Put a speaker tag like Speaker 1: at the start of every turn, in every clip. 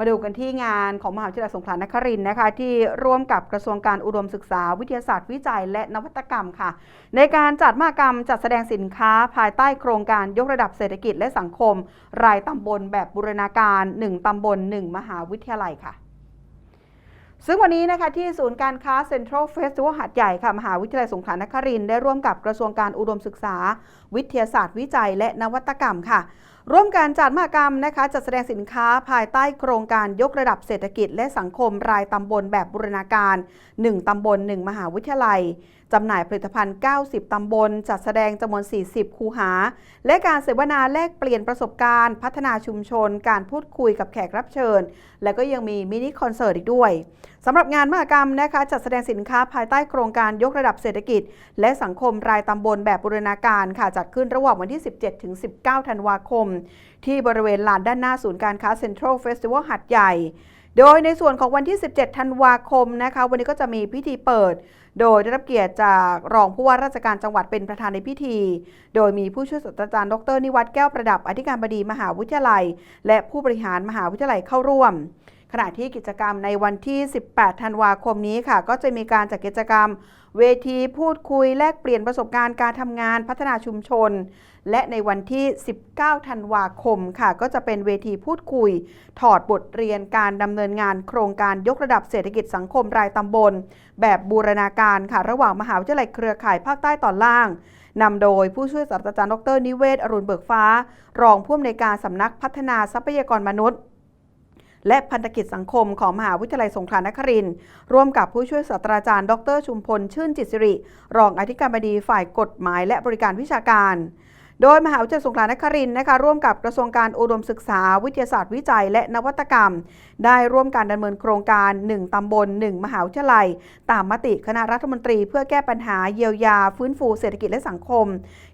Speaker 1: มาดูกันที่งานของมหาวิทยาลัยสงขลานครินทร์นะคะ ที่ร่วมกับกระทรวงการอุดมศึกษา วิทยาศาสตร์วิจัย และนวัตกรรมค่ะ ในการจัดมหกรรมจัดแสดงสินค้า ภายใต้โครงการยกระดับเศรษฐกิจและสังคม รายตำบลแบบบูรณาการ 1 ตำบล 1 มหาวิทยาลัยค่ะซึ่งวันนี้นะคะที่ศูนย์การค้าเซ็นทรัลเฟสติวัลหาดใหญ่ค่ะ มหาวิทยาลัยสงขลานครินทร์ได้ร่วมกับกระทรวงการอุดมศึกษา วิทยาศาสตร์วิจัย และนวัตกรรมค่ะ ร่วมการจัดมหกรรมนะคะจัดแสดงสินค้าภายใต้โครงการยกระดับเศรษฐกิจและสังคมรายตำบลแบบบูรณาการ 1 ตำบล 1 มหาวิทยาลัยจำหน่ายผลิตภัณฑ์ 90 ตำบล จัดแสดงจำนวน 40 คูหา และการเสวนาแลกเปลี่ยนประสบการณ์ พัฒนาชุมชน การพูดคุยกับแขกรับเชิญ และก็ยังมีมินิคอนเสิร์ตอีกด้วยสำหรับงานมหกรรมนะคะจัดแสดงสินค้าภายใต้โครงการยกระดับเศรษฐกิจ และสังคมรายตำบลแบบบูรณาการค่ะจัดขึ้นระหว่างวันที่ 17 ถึง 19 ธันวาคม ที่บริเวณลานด้านหน้าศูนย์การค้าเซ็นทรัลเฟสติวัลหัดใหญ่ โดยในส่วนของวันที่ 17 ธันวาคมนะคะวันนี้ก็จะมีพิธีเปิด โดยได้รับเกียรติจากรองผู้ว่าราชการจังหวัดเป็นประธานในพิธี โดยมีผู้ช่วยศาสตราจารย์ดรนิวัฒน์แก้วประดับอธิการบดีมหาวิทยาลัย และผู้บริหารมหาวิทยาลัยเข้าร่วม ขณะที่กิจกรรมในวันที่ 18 ธันวาคมนี้ค่ะ ก็จะมีการจัดกิจกรรม เวทีพูดคุยแลกเปลี่ยนประสบการณ์การทำงานพัฒนาชุมชน และในวันที่ 19 ธันวาคมค่ะ ก็จะเป็นเวทีพูดคุย ถอดบทเรียนการดำเนินงานโครงการยกระดับเศรษฐกิจสังคมรายตำบล แบบบูรณาการค่ะ ระหว่างมหาวิทยาลัยเครือข่ายภาคใต้ตอนล่างนำโดยผู้ช่วยศาสตราจารย์ดรนิเวศ อรุณเบิกฟ้า รองผู้อำนวยการสำนักพัฒนาทรัพยากรมนุษย์ และพันธกิจสังคมของมหาวิทยาลัยสงขลานครินทร์ร่วมกับผู้ช่วยศาสตราจารย์ ดรชุมพล ชื่นจิตสิริ รองอธิการบดีฝ่ายกฎหมายและบริการวิชาการ โดยมหาวิทยาลัยสงขลานครินทร์นะคะร่วมกับกระทรวงการอุดมศึกษา วิทยาศาสตร์วิจัย และนวัตกรรม ได้ร่วมการดำเนินโครงการ 1ตำบล 1 มหาวิทยาลัย ตามมติคณะรัฐมนตรี เพื่อแก้ปัญหาเยียวยา ฟื้นฟูเศรษฐกิจและสังคม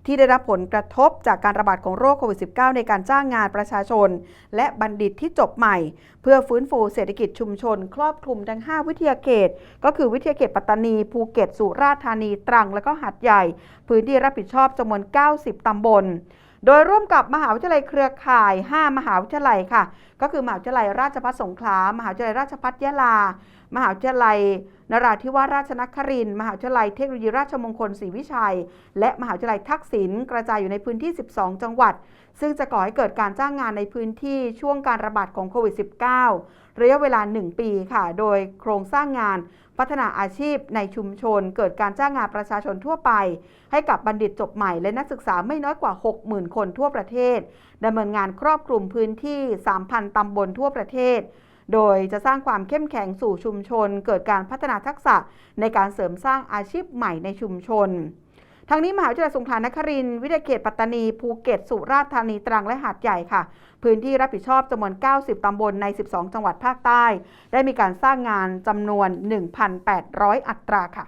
Speaker 1: ที่ได้รับผลกระทบจากการระบาดของโรคโควิด -19 ในการจ้างงานประชาชน และบัณฑิตที่จบใหม่ เพื่อฟื้นฟูเศรษฐกิจชุมชน ครอบคลุมทั้ง 5 วิทยาเขต ก็คือวิทยาเขตปัตตานีภูเก็ตสุราษฎร์ธานีตรัง และก็หัดใหญ่ พื้นที่รับผิดชอบจำนวน 90 ตำบลโดยร่วมกับมหาวิทยาลัยเครือข่าย 5 มหาวิทยาลัยค่ะ ก็คือมหาวิทยาลัยราชภัฏสงขลา มหาวิทยาลัยราชภัฏยะลา มหาวิทยาลัยนราธิวาสราชนครินทร์มหาวิทยาลัยเทคโนโลยีราชมงคลศรีวิชัย และมหาวิทยาลัยทักษิณกระจายอยู่ในพื้นที่ 12 จังหวัด ซึ่งจะก่อให้เกิดการจ้างงานในพื้นที่ช่วงการระบาดของโควิด -19 ระยะเวลา 1 ปีค่ะ โดยโครงสร้างงาน พัฒนาอาชีพในชุมชน เกิดการจ้างงานประชาชนทั่วไป ให้กับบัณฑิตจบใหม่และนักศึกษาไม่น้อยกว่า 60,000 คนทั่วประเทศดำเนินงานครอบคลุมพื้นที่ 3,000 ตำบลทั่วประเทศ โดยจะสร้างความเข้มแข็งสู่ชุมชน เกิดการพัฒนาทักษะในการเสริมสร้างอาชีพใหม่ในชุมชน ทางนี้มหาวิทยาลัยสงขลานครินทร์วิทยาเขตปัตตานี ภูเก็ต สุราษฎร์ธานีตรังและหาดใหญ่ค่ะ พื้นที่รับผิดชอบจำนวน 90 ตำบลใน 12 จังหวัดภาคใต้ ได้มีการสร้างงานจำนวน 1,800 อัตราค่ะ